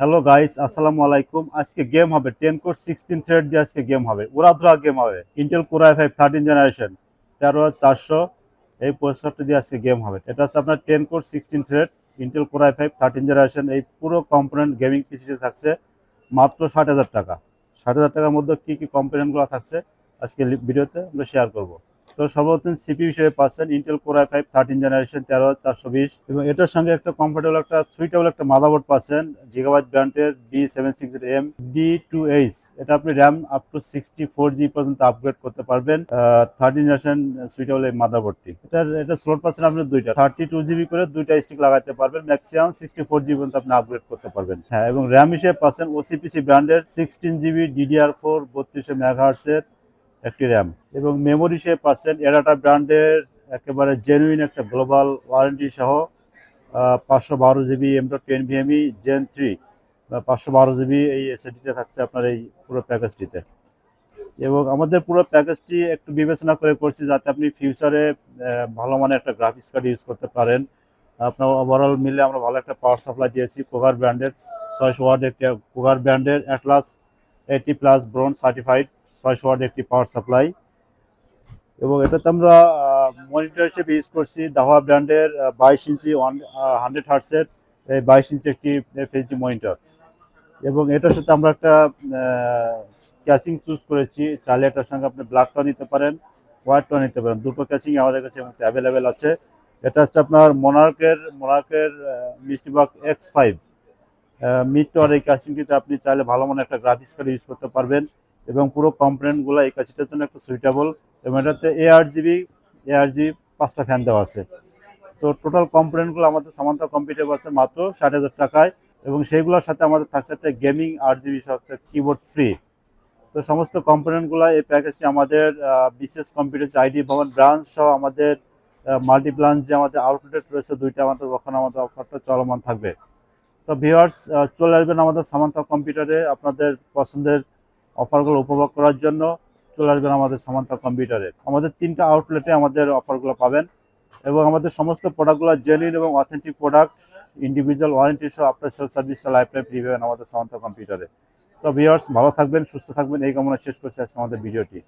Hello guys আসসালামু আলাইকুম আজকে গেম হবে টেন কোর সিক্সটিন থ্রেড দিয়ে আজকে গেম হবে। উড়াধুরা গেম হবে। Intel core i five thirteen generation তেরো চারশো এই প্রসেসরটা দিয়ে আজকে গেম হবে। এটা হচ্ছে আপনার ten core sixteen thread Intel core i five thirteen generation এই পুরো কম্পোনেন্ট গেমিং পিসিতে থাকছে মাত্র ষাট হাজার টাকা। ষাট হাজার টাকার মধ্যে কী কী কম্পোনেন্টগুলো থাকছে আজকে ভিডিওতে আমরা শেয়ার করব। তো সর্বপ্রথম সিপি হিসেবে পাচ্ছেন Intel core i five thirteen generation তেরো চারশো বিশ। এবং এটার সঙ্গে একটা কমফোর্টেবল একটা সুইটেবল একটা মাদারবোর্ড পাচ্ছেন গিগাবাইট ব্র্যান্ডের D seven six M D two H এটা আপনি RAM up to sixty four G পর্যন্ত আপগ্রেড করতে পারবেন থার্টিন জেনারেশন সুইটেবল এই মাদারবোর্ডটি এটার, এটা স্লোট পাচ্ছেন আপনি দুইটা থার্টি টু জিবি করে দুইটা স্টিক লাগাতে পারবেন ম্যাক্সিমাম সিক্সটি ফোর জিবি পর্যন্ত আপনি আপগ্রেড করতে পারবেন। হ্যাঁ এবং র্যাম হিসেবে পাচ্ছেন ওসিপিসি ব্র্যান্ডের সিক্সটিন জিবি ডিডিআর ফোর বত্রিশশো মেগাহার্সের একটি র্যাম। এবং মেমোরি হিসেবে পাচ্ছেন এরাটা ব্র্যান্ডের একেবারে জেনুইন একটা গ্লোবাল ওয়ারেন্টি সহ পাঁচশো বারো GB M dot ten VME gen three বা পাঁচশো বারো জিবি এই এসএসডিতে থাকছে আপনার এই পুরো প্যাকেজটিতে এবং আমাদের পুরো প্যাকেজটি একটু বিবেচনা করে করছি যাতে আপনি ফিউচারে ভালো মানের একটা গ্রাফিক্স কার্ড ইউজ করতে পারেন। আপনার ওভারঅল মিলে আমরা ভালো একটা পাওয়ার সাপ্লাই দিয়েছি কোগার ব্র্যান্ডের ছয়শো ওয়ার্ড একটি কোগার ব্র্যান্ডের Atlas eighty plus bronze certified ছয়শো ওয়ার্ড একটি পাওয়ার সাপ্লাই এবং এটাতে আমরা মনিটর হিসেবে ইউজ করছি। দাহা ব্র্যান্ডের বাইশ ইঞ্চি ওয়ান হান্ড্রেড হার্টসের এই বাইশ ইঞ্চি একটি এফএসডি মনিটর এবং এটার সাথে আমরা একটা ক্যাচিং চুজ করেছি। চাইলে এটার সঙ্গে আপনি ব্ল্যাকটাও নিতে পারেন হোয়াইটটাও নিতে পারেন। দুটো ক্যাচিং আমাদের কাছে অ্যাভেলেবেল আছে। এটা হচ্ছে আপনার মোনার্কের মোনার্কের মিস্টিবাক এক্স ফাইভ মিডটর এই ক্যাচিংটিতে আপনি চাইলে ভালো মনে একটা গ্রাফিক্স কার্ড ইউজ করতে পারবেন। এবং পুরো কম্পোনেন্টগুলো এই কাছিটার জন্য একটু সুইটেবল এবং এটাতে এ আট জিবি এ আট জিবি পাঁচটা ফ্যান দেওয়া আছে। তো টোটাল কম্পোনেন্টগুলো আমাদের সামান্তা কম্পিউটার আছে মাত্র ষাট হাজার টাকায় এবং সেইগুলোর সাথে আমাদের থাকছে একটা গেমিং আট জিবি একটা কিবোর্ড ফ্রি তো সমস্ত কম্পোনেন্টগুলো এই প্যাকেজটি আমাদের বিশেষ কম্পিউটার আইডি ভবন ব্রাঞ্চ সহ আমাদের মাল্টিপ্লান যে আমাদের আউটলেট রয়েছে দুইটা আমাদের ওখানে আমাদের অফারটা চলমান থাকবে। তো ভিওয়ার্স চলে আসবেন আমাদের সামান্তা কম্পিউটারে আপনাদের পছন্দের অফারগুলো উপভোগ করার জন্য চলে আসবেন আমাদের সামান্তা কম্পিউটারে। আমাদের তিনটা আউটলেটে আমাদের অফারগুলো পাবেন এবং আমাদের সমস্ত প্রোডাক্টগুলো জেনুইন এবং অথেন্টিক প্রোডাক্ট ইন্ডিভিজুয়াল ওয়ারেন্টি সহ আপনার সেল সার্ভিসটা লাইফ টাইম ফ্রি পাবেন আমাদের সামান্তা কম্পিউটারে। তো ভিওয়ার্স ভালো থাকবেন, সুস্থ থাকবেন, এই কামনা শেষ করছি আজকে আমাদের ভিডিওটি